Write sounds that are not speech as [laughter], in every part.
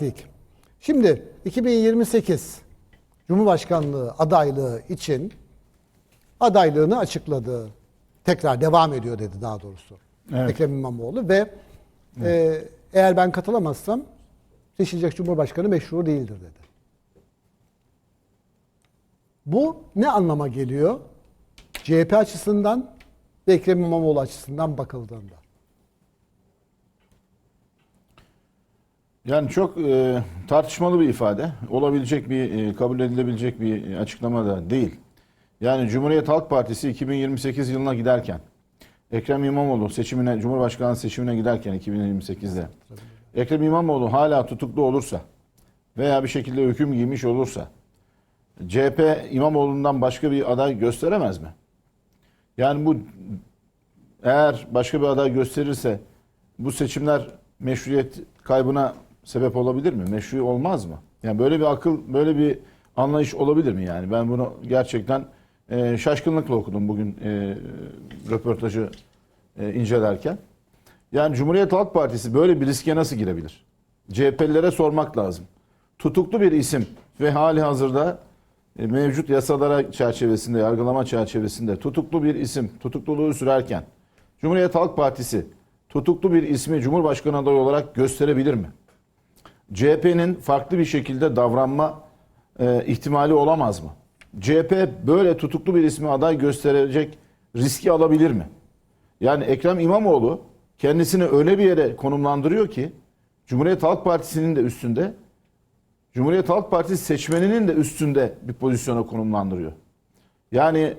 Dik. Şimdi 2028 Cumhurbaşkanlığı adaylığı için adaylığını açıkladı. Tekrar devam ediyor dedi daha doğrusu. Evet. Ekrem İmamoğlu ve e, eğer ben katılamazsam seçilecek Cumhurbaşkanı meşru değildir dedi. Bu ne anlama geliyor? CHP açısından ve Ekrem İmamoğlu açısından bakıldığında. Yani çok e, tartışmalı bir ifade. Olabilecek bir, e, kabul edilebilecek bir açıklama da değil. Yani Cumhuriyet Halk Partisi 2028 yılına giderken, Ekrem İmamoğlu seçimine, Cumhurbaşkanı seçimine giderken 2028'de, Ekrem İmamoğlu hala tutuklu olursa veya bir şekilde hüküm giymiş olursa, CHP İmamoğlu'ndan başka bir aday gösteremez mi? Yani bu eğer başka bir aday gösterirse bu seçimler meşruiyet kaybına sebep olabilir mi? Meşru olmaz mı? Yani böyle bir akıl, böyle bir anlayış olabilir mi yani? Ben bunu gerçekten e, şaşkınlıkla okudum bugün e, röportajı e, incelerken. Yani Cumhuriyet Halk Partisi böyle bir riske nasıl girebilir? CHP'lilere sormak lazım. Tutuklu bir isim ve hali hazırda e, mevcut yasalara çerçevesinde, yargılama çerçevesinde tutuklu bir isim tutukluluğu sürerken Cumhuriyet Halk Partisi tutuklu bir ismi Cumhurbaşkanı adayı olarak gösterebilir mi? CHP'nin farklı bir şekilde davranma e, ihtimali olamaz mı? CHP böyle tutuklu bir ismi aday gösterecek riski alabilir mi? Yani Ekrem İmamoğlu kendisini öyle bir yere konumlandırıyor ki Cumhuriyet Halk Partisi'nin de üstünde Cumhuriyet Halk Partisi seçmeninin de üstünde bir pozisyona konumlandırıyor. Yani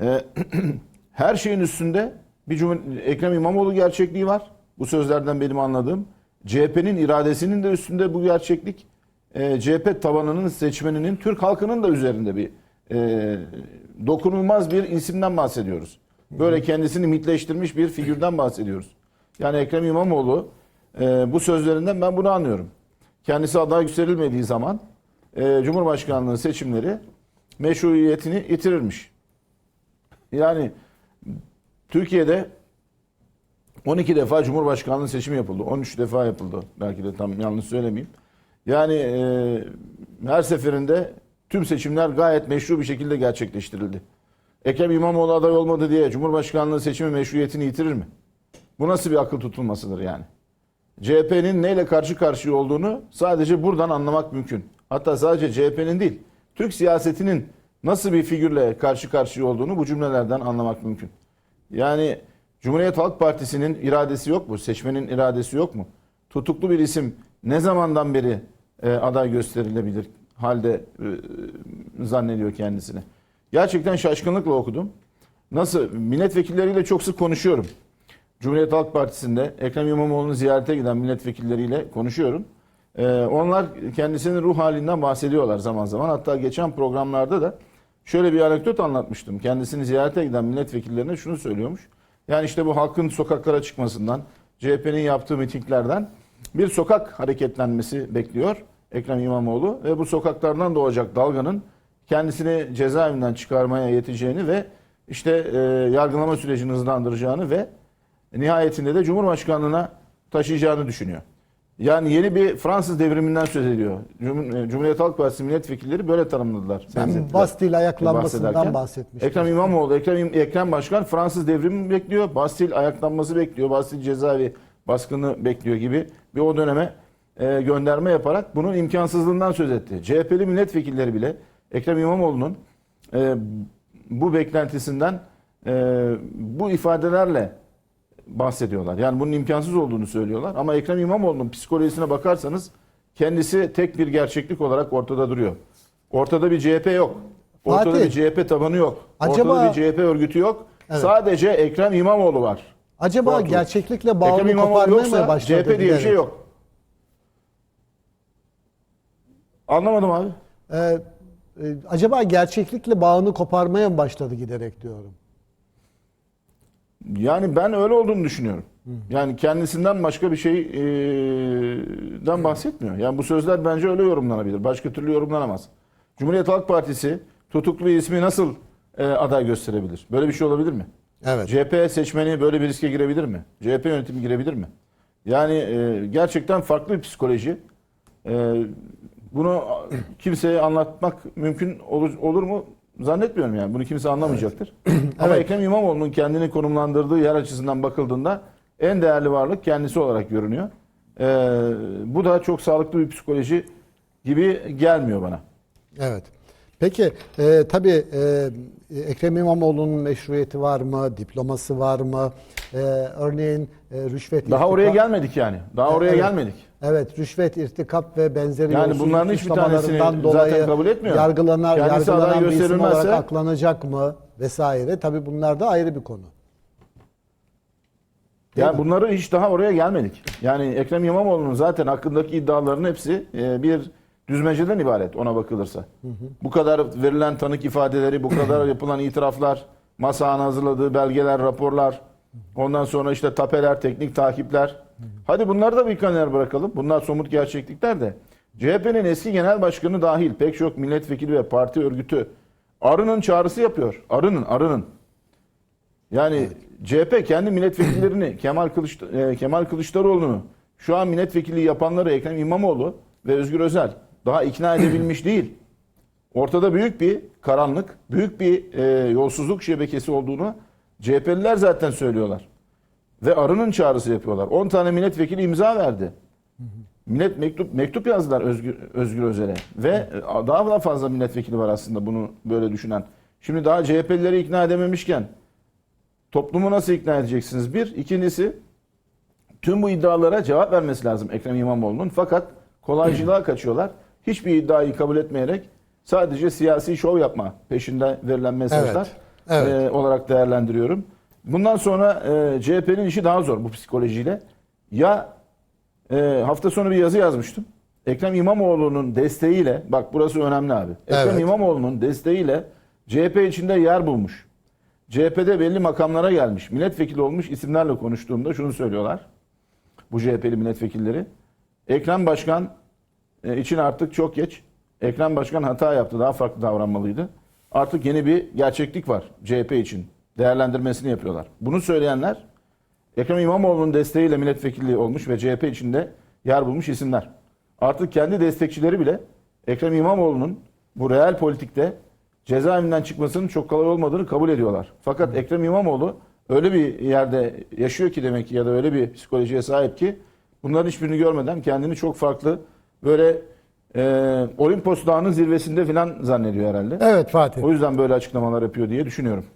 e, [clears throat] her şeyin üstünde bir Cumhur- Ekrem İmamoğlu gerçekliği var. Bu sözlerden benim anladığım. CHP'nin iradesinin de üstünde bu gerçeklik. E, CHP tabanının, seçmeninin, Türk halkının da üzerinde bir e, dokunulmaz bir isimden bahsediyoruz. Böyle kendisini mitleştirmiş bir figürden bahsediyoruz. Yani Ekrem İmamoğlu e, bu sözlerinden ben bunu anlıyorum. Kendisi aday gösterilmediği zaman e, Cumhurbaşkanlığı seçimleri meşruiyetini yitirirmiş. Yani Türkiye'de 12 defa Cumhurbaşkanlığı seçimi yapıldı. 13 defa yapıldı. Belki de tam yanlış söylemeyeyim. Yani e, her seferinde tüm seçimler gayet meşru bir şekilde gerçekleştirildi. Ekrem İmamoğlu aday olmadı diye Cumhurbaşkanlığı seçimi meşruiyetini yitirir mi? Bu nasıl bir akıl tutulmasıdır yani? CHP'nin neyle karşı karşıya olduğunu sadece buradan anlamak mümkün. Hatta sadece CHP'nin değil, Türk siyasetinin nasıl bir figürle karşı karşıya olduğunu bu cümlelerden anlamak mümkün. Yani Cumhuriyet Halk Partisi'nin iradesi yok mu? Seçmenin iradesi yok mu? Tutuklu bir isim ne zamandan beri e, aday gösterilebilir halde e, zannediyor kendisini. Gerçekten şaşkınlıkla okudum. Nasıl? Milletvekilleriyle çok sık konuşuyorum. Cumhuriyet Halk Partisi'nde Ekrem İmamoğlu'nu ziyarete giden milletvekilleriyle konuşuyorum. Ee, onlar kendisinin ruh halinden bahsediyorlar zaman zaman. Hatta geçen programlarda da şöyle bir anekdot anlatmıştım. Kendisini ziyarete giden milletvekillerine şunu söylüyormuş. Yani işte bu halkın sokaklara çıkmasından, CHP'nin yaptığı mitinglerden bir sokak hareketlenmesi bekliyor Ekrem İmamoğlu. Ve bu sokaklardan doğacak dalganın kendisini cezaevinden çıkarmaya yeteceğini ve işte e, yargılama sürecini hızlandıracağını ve nihayetinde de Cumhurbaşkanlığına taşıyacağını düşünüyor. Yani yeni bir Fransız devriminden söz ediyor. Cum- e, Cumhuriyet Halk Partisi milletvekilleri böyle tanımladılar. Ben Bastil ayaklanmasından bahsetmiştim. Ekrem İmamoğlu, Ekrem, Ekrem Başkan Fransız devrimi bekliyor. Bastil ayaklanması bekliyor. Bastil cezaevi baskını bekliyor gibi bir o döneme e, gönderme yaparak bunun imkansızlığından söz etti. CHP'li milletvekilleri bile Ekrem İmamoğlu'nun e, bu beklentisinden e, bu ifadelerle bahsediyorlar. Yani bunun imkansız olduğunu söylüyorlar. Ama Ekrem İmamoğlu'nun psikolojisine bakarsanız kendisi tek bir gerçeklik olarak ortada duruyor. Ortada bir CHP yok. Ortada Fatih, bir CHP tabanı yok. acaba- Ortada bir CHP örgütü yok. Evet. Sadece Ekrem İmamoğlu var. Acaba Korkunç. gerçeklikle Ekrem bağını İmamoğlu yoksa başladı? CHP diye bir şey yok. Anlamadım abi. Ee, e, acaba gerçeklikle bağını koparmaya mı başladı giderek diyorum. Yani ben öyle olduğunu düşünüyorum. Yani kendisinden başka bir şeyden bahsetmiyor. Yani bu sözler bence öyle yorumlanabilir. Başka türlü yorumlanamaz. Cumhuriyet Halk Partisi tutuklu ismi nasıl e, aday gösterebilir? Böyle bir şey olabilir mi? Evet. CHP seçmeni böyle bir riske girebilir mi? CHP yönetimi girebilir mi? Yani e, gerçekten farklı bir psikoloji. Ee, bunu kimseye anlatmak mümkün olur, olur mu? Zannetmiyorum yani. Bunu kimse anlamayacaktır. [clears throat] Ama Evet. Ekrem İmamoğlu'nun kendini konumlandırdığı yer açısından bakıldığında en değerli varlık kendisi olarak görünüyor. Ee, bu da çok sağlıklı bir psikoloji gibi gelmiyor bana. Evet. Peki e, tabii e, Ekrem İmamoğlu'nun meşruiyeti var mı? Diploması var mı? E, örneğin e, rüşvet Daha oraya gelmedik yani. Daha oraya Evet. gelmedik. Evet, rüşvet, irtikap ve benzeri Yani bunların hiçbir tanesini dolayı zaten kabul etmiyor. Yargılanan, Kendisi yargılanan bir isim olarak aklanacak mı vesaire. Tabii bunlar da ayrı bir konu. Değil Yani mi? bunları hiç daha oraya gelmedik. Yani Ekrem İmamoğlu'nun zaten hakkındaki iddiaların hepsi e, bir düzmeceden ibaret ona bakılırsa. Bu kadar verilen tanık ifadeleri, bu kadar [clears throat] [clears throat] yapılan itiraflar, masanın hazırladığı belgeler, raporlar, ondan sonra işte tapeler, teknik takipler. Hadi bunları da bir kenara bırakalım. Bunlar somut gerçeklikler de. CHP'nin eski genel başkanı dahil pek çok milletvekili ve parti örgütü Arı'nın çağrısı yapıyor. Arı'nın, Arı'nın. Yani CHP kendi milletvekillerini [clears throat] Kemal Kılıç e, Kemal Kılıçdaroğlu'nu şu an milletvekilliği yapanları Ekrem İmamoğlu ve Özgür Özel daha ikna edebilmiş [clears throat] değil. Ortada büyük bir karanlık, büyük bir e, yolsuzluk şebekesi olduğunu CHP'liler zaten söylüyorlar. Ve arının çağrısı yapıyorlar. 10 tane milletvekili imza verdi. Millet mektup mektup yazdılar Özgür, Özgür Özel'e ve e, daha da fazla milletvekili var aslında bunu böyle düşünen. Şimdi daha CHP'lileri ikna edememişken Toplumu nasıl ikna edeceksiniz? Bir. İkincisi tüm bu iddialara cevap vermesi lazım Ekrem İmamoğlu'nun. Fakat kolaycılığa kaçıyorlar. Hiçbir iddiayı kabul etmeyerek sadece siyasi şov yapma peşinde verilen mesajlar Evet, evet. e, olarak değerlendiriyorum. Bundan sonra e, CHP'nin işi daha zor bu psikolojiyle. Ya e, hafta sonu bir yazı yazmıştım. Ekrem İmamoğlu'nun desteğiyle, bak burası önemli abi. Ekrem Evet. İmamoğlu'nun desteğiyle CHP içinde yer bulmuş. CHP'de belli makamlara gelmiş, milletvekili olmuş isimlerle konuştuğumda şunu söylüyorlar. Bu CHP'li milletvekilleri. Ekrem Başkan e, için artık çok geç. Ekrem Başkan hata yaptı, daha farklı davranmalıydı. Artık yeni bir gerçeklik var CHP için. Değerlendirmesini yapıyorlar. Bunu söyleyenler Ekrem İmamoğlu'nun desteğiyle milletvekilliği olmuş ve CHP içinde yer bulmuş isimler. Artık kendi destekçileri bile Ekrem İmamoğlu'nun bu real politikte cezaevinden çıkmasının çok kolay olmadığını kabul ediyorlar. Fakat Ekrem İmamoğlu öyle bir yerde yaşıyor ki demek ki ya da öyle bir psikolojiye sahip ki bunların hiçbirini görmeden kendini çok farklı böyle e, Olimpos Dağı'nın zirvesinde falan zannediyor herhalde. Evet Fatih. O yüzden böyle açıklamalar yapıyor diye düşünüyorum.